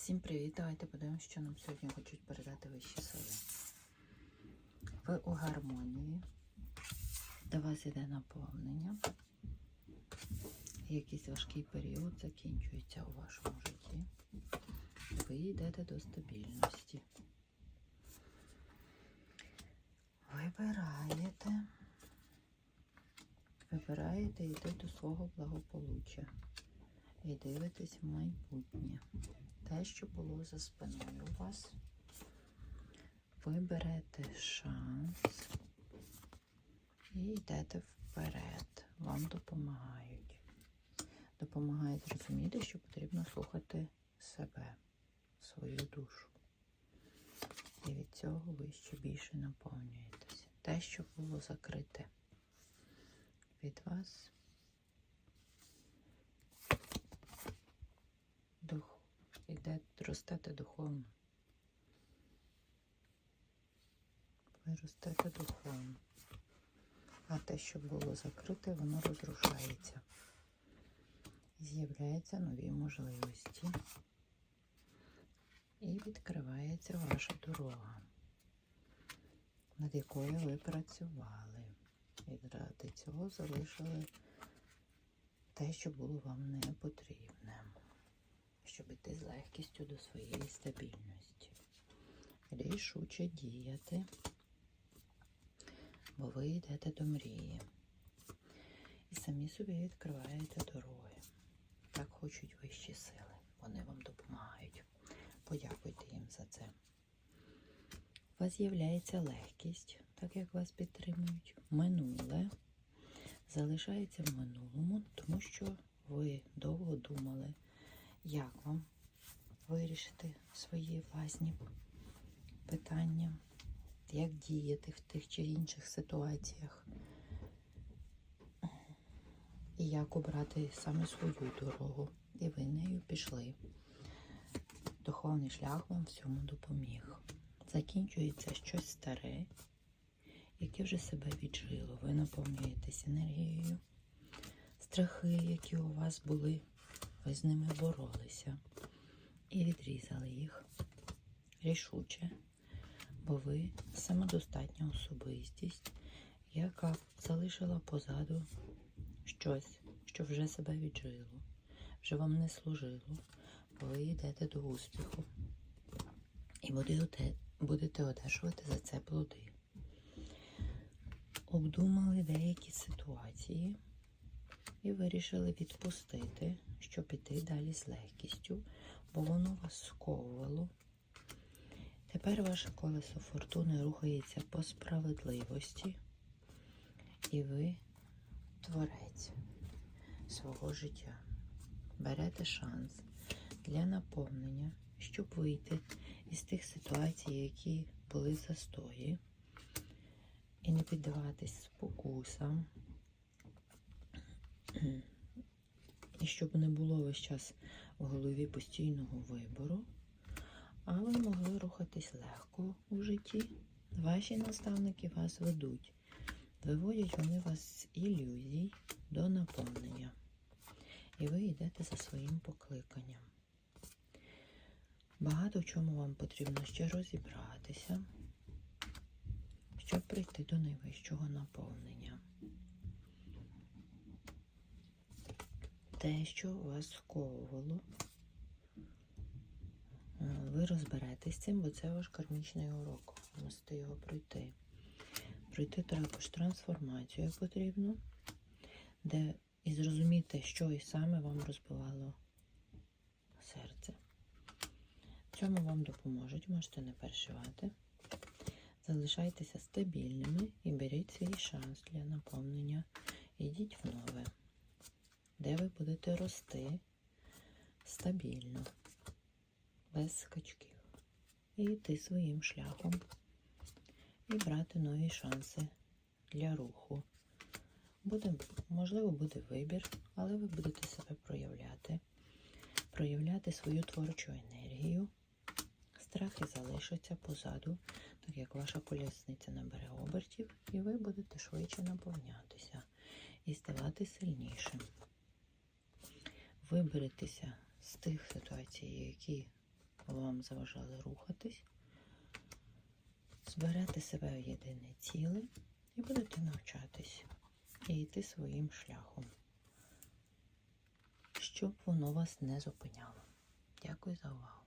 Всім привіт! Давайте подивимося, що нам сьогодні хочуть передати вищі сили. Ви у гармонії, до вас іде наповнення. Якийсь важкий період закінчується у вашому житті. Ви йдете до стабільності. Вибираєте. Вибираєте йти до свого благополуччя і дивитесь в майбутнє. Те, що було за спиною у вас. Ви берете шанс і йдете вперед. Вам допомагають. Допомагають зрозуміти, що потрібно слухати себе, свою душу. І від цього ви ще більше наповнюєтеся. Те, що було закрите від вас. Іде ростете духовно. Ви ростете духовно. А те, що було закрите, воно розрушається. З'являються нові можливості. І відкривається ваша дорога, над якою ви працювали. І ради цього залишили те, що було вам не потрібне щоб йти з легкістю до своєї стабільності. Рішуче діяти, бо ви йдете до мрії. І самі собі відкриваєте дороги. Так хочуть вищі сили. Вони вам допомагають. Подякуйте їм за це. У вас з'являється легкість, так як вас підтримують. Минуле залишається в минулому, тому що ви довго думали як вам вирішити свої власні питання, як діяти в тих чи інших ситуаціях, і як обрати саме свою дорогу. І ви нею пішли. Духовний шлях вам всьому допоміг. Закінчується щось старе, яке вже себе віджило. Ви наповнюєтесь енергією, страхи, які у вас були ви з ними боролися і відрізали їх рішуче, бо ви самодостатня особистість, яка залишила позаду щось, що вже себе віджило, вже вам не служило, бо ви йдете до успіху і будете, одержувати за це плоди. Обдумали деякі ситуації і вирішили відпустити, щоб іти далі з легкістю, бо воно вас сковувало. Тепер ваше колесо фортуни рухається по справедливості, і ви творець свого життя. Берете шанс для наповнення, щоб вийти із тих ситуацій, які були застої, і не піддаватись спокусам. І щоб не було весь час в голові постійного вибору, а ви могли рухатись легко у житті. Ваші наставники вас ведуть. Виводять вони вас з ілюзій до наповнення. І ви йдете за своїм покликанням. Багато в чому вам потрібно ще розібратися, щоб прийти до найвищого наповнення. Те, що вас сковувало. Е, ви розберетесь з цим, бо це ваш кармічний урок. Мусите його пройти. Пройти також трансформацію потрібно, де і зрозуміти, що і саме вам розбивало серце. В цьому вам допоможуть, можете не переживати. Залишайтеся стабільними і беріть свій шанс для наповнення. Йдіть в нове де ви будете рости стабільно, без скачків. І йти своїм шляхом і брати нові шанси для руху. Буде, Можливо, буде вибір, але ви будете себе проявляти, проявляти свою творчу енергію. Страхи залишаться позаду, так як ваша колісниця набере обертів, і ви будете швидше наповнятися і ставати сильнішим виберетеся з тих ситуацій, які вам заважали рухатись. Зберете себе в єдине ціле і будете навчатись і йти своїм шляхом, щоб воно вас не зупиняло. Дякую за увагу.